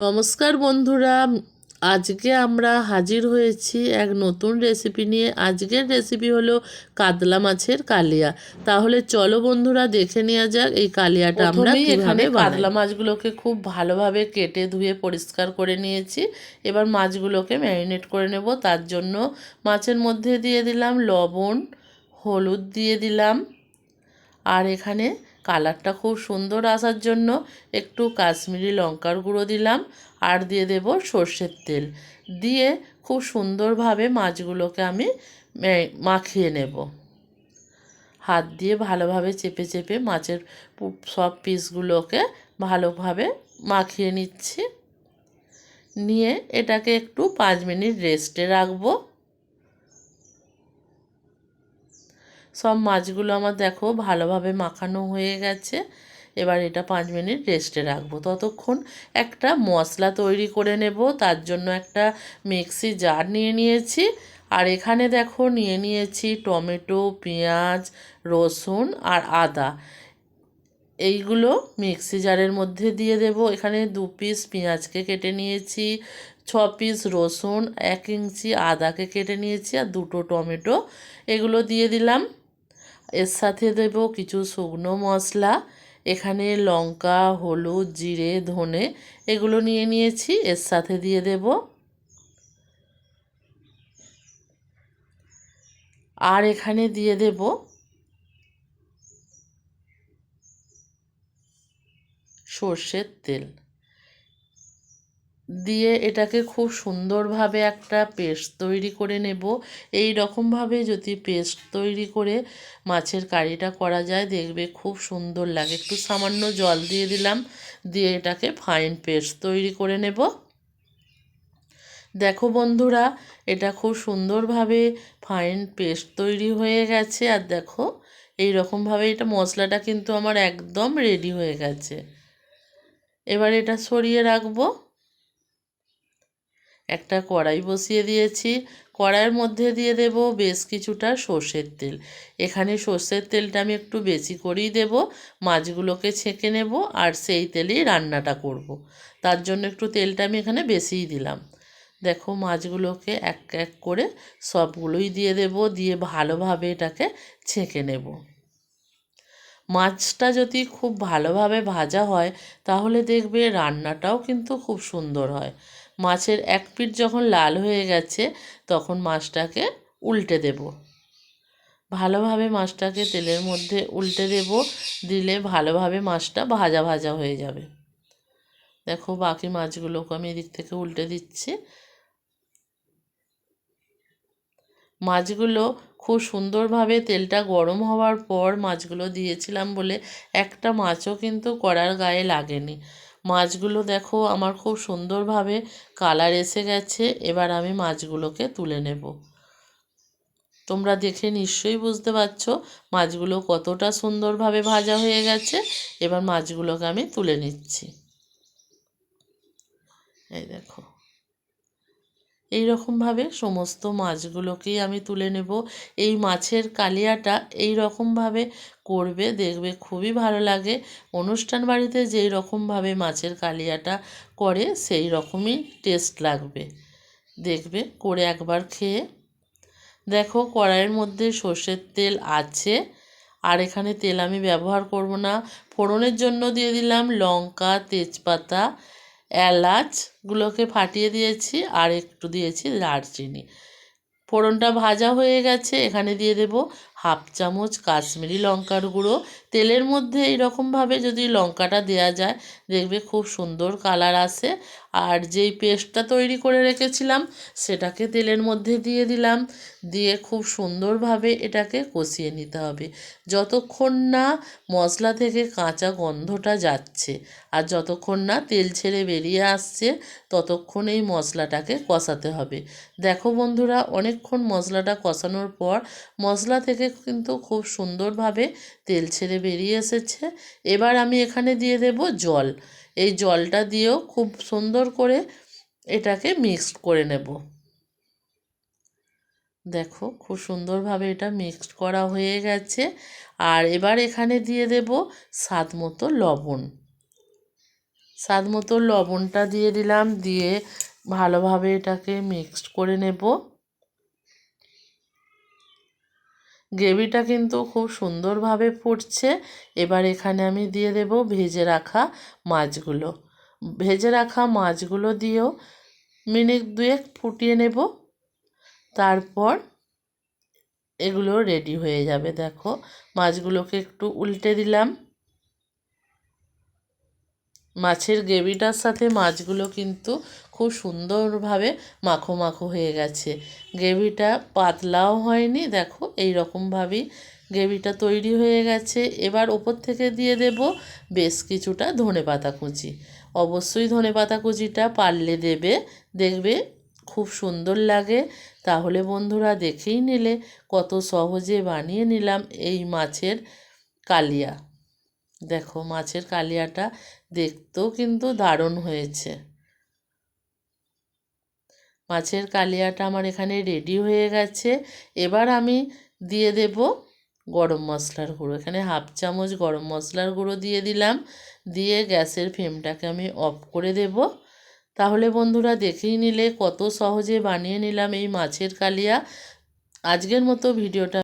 নমস্কার বন্ধুরা আজকে আমরা হাজির হয়েছি এক নতুন রেসিপি নিয়ে। আজকের রেসিপি হলো কাতলা মাছের কালিয়া। তাহলে চলো বন্ধুরা দেখে নেওয়া যাক এই কালিয়াটা আমরা এখানে কাতলা মাছগুলোকে খুব ভালোভাবে কেটে ধুয়ে পরিষ্কার করে নিয়েছি। এবার মাছগুলোকে ম্যারিনেট করে নেব। তার জন্য মাছের মধ্যে দিয়ে দিলাম লবণ হলুদ দিয়ে দিলাম। আর এখানে কালারটা খুব সুন্দর আসার জন্য একটু কাশ্মীরি লঙ্কার গুঁড়ো দিলাম আর দিয়ে দেব সর্ষের তেল। দিয়ে খুব সুন্দরভাবে মাছগুলোকে আমি মাখিয়ে নেব। হাত দিয়ে ভালোভাবে চেপে চেপে মাছের সব পিসগুলোকে ভালোভাবে মাখিয়ে নিচ্ছি। নিয়ে এটাকে একটু পাঁচ মিনিট রেস্টে রাখব। সব মাছগুলো আমার দেখো ভালোভাবে মাখানো হয়ে গেছে। এবার এটা পাঁচ মিনিট রেস্টে রাখব। ততক্ষণ একটা মশলা তৈরি করে নেব। তার জন্য একটা মিক্সি জার নিয়ে নিয়েছি। আর এখানে দেখো নিয়ে নিয়েছি টমেটো, পেঁয়াজ, রসুন আর আদা। এইগুলো মিক্সি জারের মধ্যে দিয়ে দেব। এখানে দু পিস পেঁয়াজকে কেটে নিয়েছি, ছ পিস রসুন, এক ইঞ্চি আদাকে কেটে নিয়েছি আর দুটো টমেটো। এগুলো দিয়ে দিলাম। এর সাথে দেব কিছু শুকনো মশলা, এখানে লঙ্কা, হলুদ, জিরে, ধনে, এগুলো নিয়ে নিয়েছি, এর সাথে দিয়ে দেব। আর এখানে দিয়ে দেব সর্ষের তেল। দিয়ে এটাকে খুব সুন্দরভাবে একটা পেস্ট তৈরি করে নেব। এই রকমভাবে যদি পেস্ট তৈরি করে মাছের কারিটা করা যায়, দেখবে খুব সুন্দর লাগে। একটু সামান্য জল দিয়ে দিলাম, দিয়ে এটাকে ফাইন পেস্ট তৈরি করে নেব। দেখো বন্ধুরা, এটা খুব সুন্দরভাবে ফাইন পেস্ট তৈরি হয়ে গেছে। আর দেখো, এই রকমভাবে এটা মশলাটা কিন্তু আমার একদম রেডি হয়ে গেছে। এবার এটা সরিয়ে রাখব। একটা কড়াই বসিয়ে দিয়েছি। কড়াইয়ের মধ্যে দিয়ে দেব বেশ কিছুটা সর্ষের তেল। এখানে সর্ষের তেলটা আমি একটু বেশি করেই দেব। মাছগুলোকে ছেঁকে নেব আর সেই তেলেই রান্নাটা করব। তার জন্য একটু তেলটা আমি এখানে বেশিই দিলাম। দেখো মাছগুলোকে এক এক করে সবগুলোই দিয়ে দেব, দিয়ে ভালোভাবে এটাকে ছেঁকে নেব। মাছটা যদি খুব ভালোভাবে ভাজা হয়, তাহলে দেখবে রান্নাটাও কিন্তু খুব সুন্দর হয়। মাছের এক পিঠ যখন লাল হয়ে গেছে, তখন মাছটাকে উল্টে দেব। ভালোভাবে মাছটাকে তেলের মধ্যে উল্টে দেব, দিলে ভালোভাবে মাছটা ভাজা ভাজা হয়ে যাবে। দেখো, বাকি মাছগুলোকে আমি এদিক থেকে উল্টে দিচ্ছি। মাছগুলো খুব সুন্দরভাবে তেলটা গরম হওয়ার পর মাছগুলো দিয়েছিলাম বলে একটা মাছও কিন্তু কড়ার গায়ে লাগেনি। মাছগুলো দেখো আমার খুব সুন্দরভাবে কালার এসে গেছে, এবার আমি মাছগুলোকে তুলে নেব। তোমরা দেখে নিশ্চয়ই বুঝতে পারছ, মাছগুলো কতটা সুন্দরভাবে ভাজা হয়ে গেছে, এবার মাছগুলোকে আমি তুলে নিচ্ছি। এই দেখো। এই রকমভাবে সমস্ত মাছগুলোকেই আমি তুলে নেব। এই মাছের কালিয়াটা এই রকমভাবে করবে, দেখবে খুবই ভালো লাগে। অনুষ্ঠান বাড়িতে যেই রকমভাবে মাছের কালিয়াটা করে সেই রকমই টেস্ট লাগবে। দেখবে, করে একবার খেয়ে। দেখো, কড়াইয়ের মধ্যে সর্ষের তেল আছে, আর এখানে তেল আমি ব্যবহার করব না। ফোড়নের জন্য দিয়ে দিলাম লঙ্কা, তেজপাতা এলাচগুলোকে ফাটিয়ে দিয়েছি আর একটু দিয়েছি দারচিনি। ফোড়নটা ভাজা হয়ে গেছে, এখানে দিয়ে দেব হাফ চামচ কাশ্মীরি লঙ্কার গুঁড়ো তেলের মধ্যে এইরকমভাবে যদি লঙ্কাটা দেয়া যায়, দেখবে খুব সুন্দর কালার আসে। আর যেই পেস্টটা তৈরি করে রেখেছিলাম, সেটাকে তেলের মধ্যে দিয়ে দিলাম। দিয়ে খুব সুন্দরভাবে এটাকে কষিয়ে নিতে হবে। যতক্ষণ না মশলা থেকে কাঁচা গন্ধটা যাচ্ছে আর যতক্ষণ না তেল ছেড়ে বেরিয়ে আসছে, ততক্ষণ এই মশলাটাকে কষাতে হবে। দেখো বন্ধুরা, অনেকক্ষণ মশলাটা কষানোর পর মশলা থেকে কিন্তু খুব সুন্দরভাবে তেল ছেড়ে বেরিয়ে এসেছে। এবার আমি এখানে দিয়ে দেব জল। এই জলটা দিয়েও খুব সুন্দর করে এটাকে মিক্সড করে নেব। দেখো খুব সুন্দরভাবে এটা মিক্সড করা হয়ে গেছে। আর এবার এখানে দিয়ে দেব স্বাদ মতো লবণ। স্বাদ মতো লবণটা দিয়ে দিলাম। দিয়ে ভালোভাবে এটাকে মিক্সড করে নেব। গ্রেভিটা কিন্তু খুব সুন্দরভাবে ফুটছে। এবার এখানে আমি দিয়ে দেব ভেজে রাখা মাছগুলো। ভেজে রাখা মাছগুলো দিয়েও মিনিট দুয়েক ফুটিয়ে নেব। তারপর এগুলো রেডি হয়ে যাবে, দেখো। মাছগুলোকে একটু উল্টে দিলাম। মাছের গ্রেভিটার সাথে মাছগুলো কিন্তু খুব সুন্দরভাবে মাখো মাখো হয়ে গেছে। গ্রেভিটা পাতলাও হয়নি, দেখো এই রকমভাবেই গ্রেভিটা তৈরি হয়ে গেছে। এবার ওপর থেকে দিয়ে দেব বেশ কিছুটা ধনে পাতা কুচি। অবশ্যই ধনে পাতা কুচিটা পারলে দেবে, দেখবে খুব সুন্দর লাগে। তাহলে বন্ধুরা দেখেই নিলে, কত সহজে বানিয়ে নিলাম এই মাছের কালিয়া। দেখো মাছের কালিয়াটা দেখতেও কিন্তু দারুণ হয়েছে। মাছের কালিয়াটা আমার এখানে রেডি হয়ে গেছে। এবার আমি দিয়ে দেব গরম মশলার গুঁড়ো। এখানে হাফ চামচ গরম মশলার গুঁড়ো দিয়ে দিলাম। দিয়ে গ্যাসের ফ্লেমটাকে আমি অফ করে দেব। তাহলে বন্ধুরা দেখেই নিলে কত সহজে বানিয়ে নিলাম এই মাছের কালিয়া। আজকের মতো ভিডিওটা